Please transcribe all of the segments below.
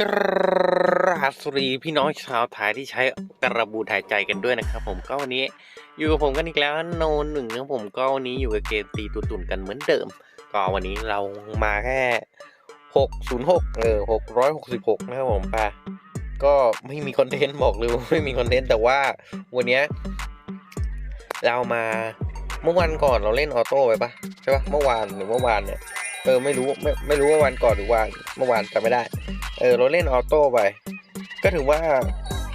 กราสวัสดีพี่น้องชาวไทยที่ใช้กระบูถ่ายใจกันด้วยนะครับ ผมก็วันนี้อยู่กับผมกันอีกแล้วโนนหนึ่งนะครับผมก็วันนี้อยู่กับเกมตีตุตุนกันเหมือนเดิม ก็วันนี้เรามาแค่หกศูนย์หกเออหกร้อยหกสิบหกนะครับผมป่ะก็ไม่มีคอนเทนต์บอกเลยไม่มีคอนเทนต์แต่ว่าวันนี้เรามาเมื่อวันก่อนเราเล่นออโต้ไปปะใช่ปะเมื่อวานหรือเมื่อวานเนี่ยเออไม่รู้ไม่ไม่รู้ว่าวันก่อนหรือวันเมื่อวานจำไม่ได้ ออเราเล่นออโต้ไป ก็ถือว่า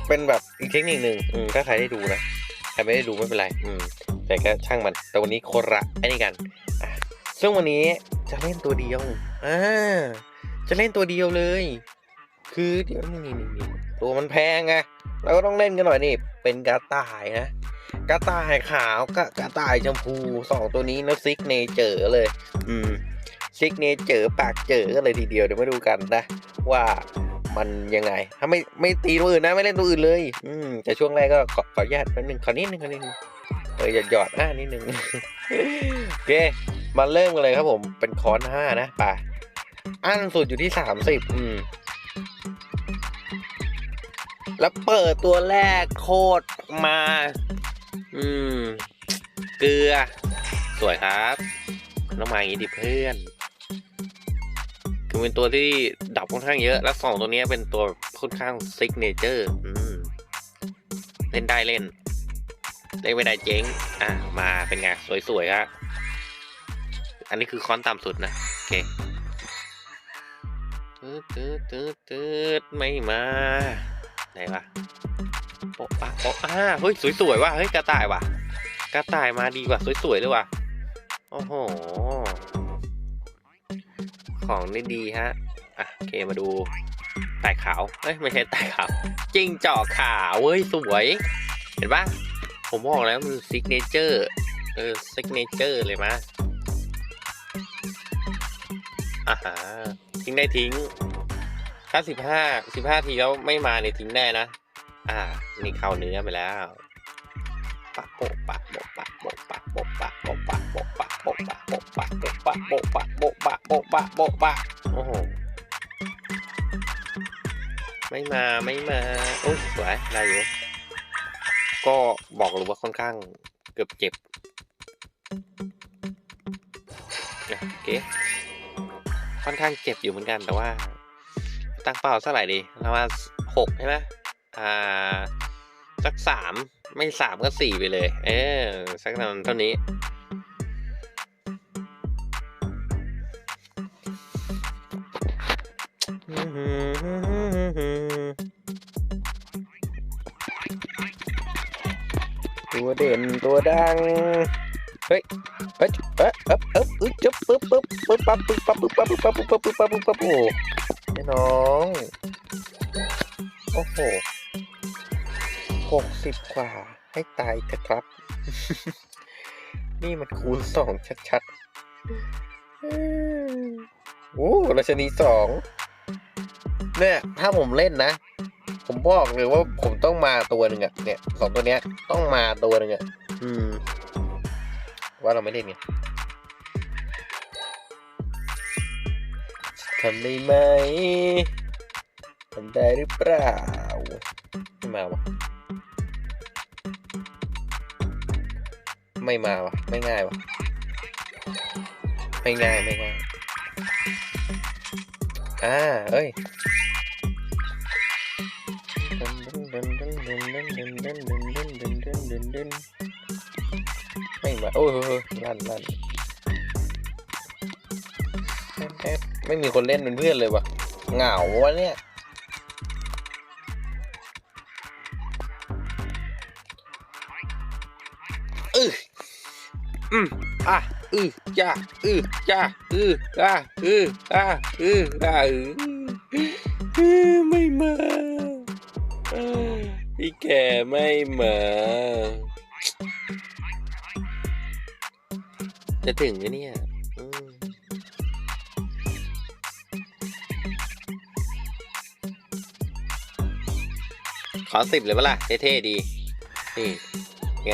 เป็นแบบอีกเทคนิคหนึ่งถ้าใครได้ดูนะใครไม่ได้ดูไม่เป็นไร อืม แต่ก็ช่างมัน แต่วันนี้คนละไอ้นี่กัน ซึ่งวันนี้จะเล่นตัวเดียวอ่าจะเล่นตัวเดียวเลย คือเดี๋ยวนี่นี่นี่ตัวมันแพงไงเราก็ต้องเล่นกันหน่อยนี่ เป็นกระต่ายนะกระต่ายขาวกับกระต่ายชมพูสองตัวนี้นะซิกเนเจอร์เลย อืม ซิกเนเจอร์ปากเจอกันเลยทีเดียวเดี๋ยวมาดูกันนะ ว่ามันยังไง ถ้าไม่ไม่ตีตัวอื่นนะไม่เล่นตัวอื่นเลย อืมแต่ช่วงแรกก็ขอขออนุญาตแป๊บนึงขอนิดนึงขอนิดนึงเออหยอดหยอดอ่านิดนึงโอเคมาเริ่มกันเลยครับผมเป็นคอนห้านะป่ะอันสุดอยู่ที่สามสิบอืมแล้วเปิดตัวแรกโคตรมา อืม เกลือ สวยครับ ต้องมาอย่างนี้ดิเพื่อน เป็นตัวที่ดับค่อนข้างเยอะ และสองตัวนี้เป็นตัวค่อนข้างซิกเนเจอร์เล่นได้เล่น เล่นไม่ได้เจ๊ง อะมาเป็นไง สวยๆครับอันนี้คือคอนต่ำสุดนะ โอเคตืดตืดตืดตืดไม่มา ไหนวะโปะปะโปะอ่าเฮ้ย สวยๆว่ะเฮ้ย กระต่ายว่ะ กระต่ายมาดีกว่า สวยๆเลยว่ะโอ้โห ของนี่ดีฮะ อะโอเคมาดูไต่ขาว เอ้ยไม่ใช่ไต่ขาว จิ้งจอกขาวเว้ยสวย เห็นปะผมบอกแล้วมันซิกเนเจอร์ เออซิกเนเจอร์เลยมะอ่าฮะทิ้งได้ทิ้ง ถ้าสิบห้าสิบห้าทีแล้วไม่มาเนี่ยทิ้งได้นะ อ่า นี่เข้าเนื้อไปแล้วปะโปะปะโปะปะโปะปะโปะปะโปะปะโปะปะโปะปะโปะปะโปะปะโปะปะ โปะโปะปะโอ้โหไม่มาไม่มาโอ้ยสวยได้อยู่ก็บอกเลยว่าค่อนข้างเกือบเจ็บนะโอเคค่อนข้างเจ็บอยู่เหมือนกันแต่ว่า ตั้งเป้าเท่าไหร่ดีประมาณหกใช่ไหมอ่าสักสามไม่สามก็สี่ไปเลย เออสักนั้นเท่านี้ ตัวเด่นตัวดัง เฮ้ยเฮ้ยเอ๊ะเอ๊ะเอ๊ะอึ๊บจึ๊บปึ๊บปึ๊บปึ๊บปั๊บปึ๊บปั๊บปึ๊บปั๊บปึ๊บปั๊บปึ๊บปั๊บปึ๊บปั๊บปึ๊บปั๊บโอ้ไอ้น้อง โอ้โหหกสิบกว่าให้ตายเถอะครับ นี่มันคูณสองชัดๆโอ้ราชนีสอง เนี่ยถ้าผมเล่นนะ ผมบอกเลยว่าผมต้องมาตัวหนึ่งอะเนี่ยสองตัวเนี้ยต้องมาตัวหนึ่งอะอืม ว่าเราไม่เล่นไงทำได้ไหมทำได้หรือเปล่าไม่มาวะไม่มาวะไม่ง่ายวะไม่ง่ายไม่ง่ายอ่าเอ้ย ไม่มาโอ้ยลั่นลั่นไม่มีคนเล่นเป็นเพื่อนเลยวะเหงาวะเนี่ยอืออืมอะอือจ้าอือจ้าอืออะอืออะอืออะอือไม่มา พี่แกไม่มา จะถึงไหมเนี่ยขอสิบเลยปะล่ะ เท่ๆดี นี่ไง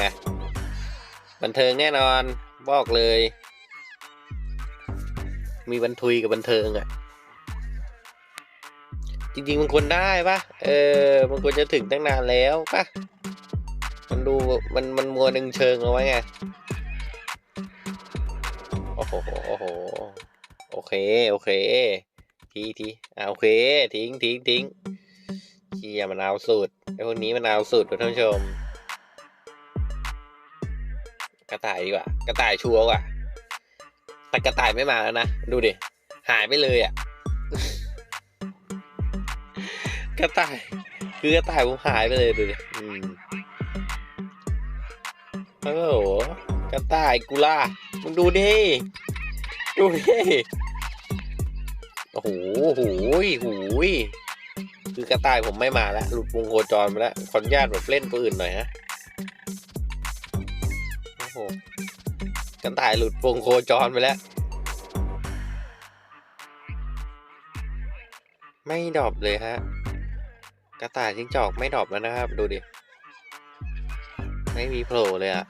บันเทิงแน่นอน บอกเลย มีบันทุยกับบันเทิงอะ่ะ จริงๆมันควรได้ปะเออ มันควรจะถึงตั้งนานแล้วปะมันดูมันมันมัวดึงเชิงเอาไว้ไง โอ้โห โอ้โห โอเค โอเค ทีทีอ่าโอเค ทิ้งทิ้งทิ้งเชียมันเอาสุดไอ้พวกนี้มันเอาสุดท่านผู้ชม กระต่ายดีกว่า กระต่ายชัวร์กว่าแต่กระต่ายไม่มาแล้วนะ ดูดิ หายไปเลยอะ กระต่าย คือกระต่ายผมหายไปเลยดูดิอืมโอ้โหกระต่ายกูล่ามึงดูดิ ดูดิ โอ้โหโหยโหยคือกระต่ายผมไม่มาแล้ว หลุดวงโคจรไปแล้ว ขออนุญาตแบบเล่นตัวอื่นหน่อยฮะ โอ้โห กระต่ายหลุดวงโคจรไปแล้ว ไม่ดรอปเลยฮะ ระต่ายจิ้งจอกไม่ดรอปแล้วนะครับ ดูดิ ไม่มีโผล่เลยอะ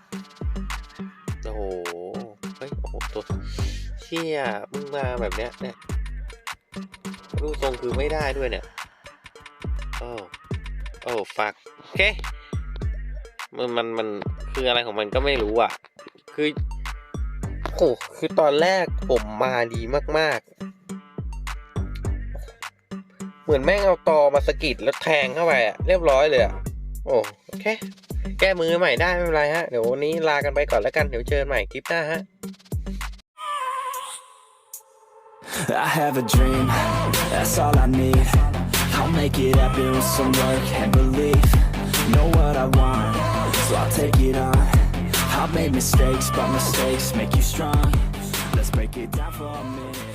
โอ้โห เฮ้ย โอ้โห ตัวเชี่ยมึงมาแบบเนี้ยเนี่ยรูปทรงคือไม่ได้ด้วยเนี่ย โอ้โอ้ฟักโอเค มันมันมันคืออะไรของมันก็ไม่รู้อะ คือโอ้คือตอนแรกผมมาดีมาก เหมือนแม่งเอาตอมาสกิดแล้วแทงเข้าไปอะเรียบร้อยเลยอะโอ้โอเค แก้มือใหม่ได้ไม่เป็นไรฮะ เดี๋ยววันนี้ลากันไปก่อนแล้วกันเดี๋ยวเจอใหม่คลิปหน้าฮะ I have a dream, that's all I need. I'll make it happen with some work and belief. Know what I want, so I'll take it on. I've made mistakes, but mistakes make you strong. Let's break it down for a minute.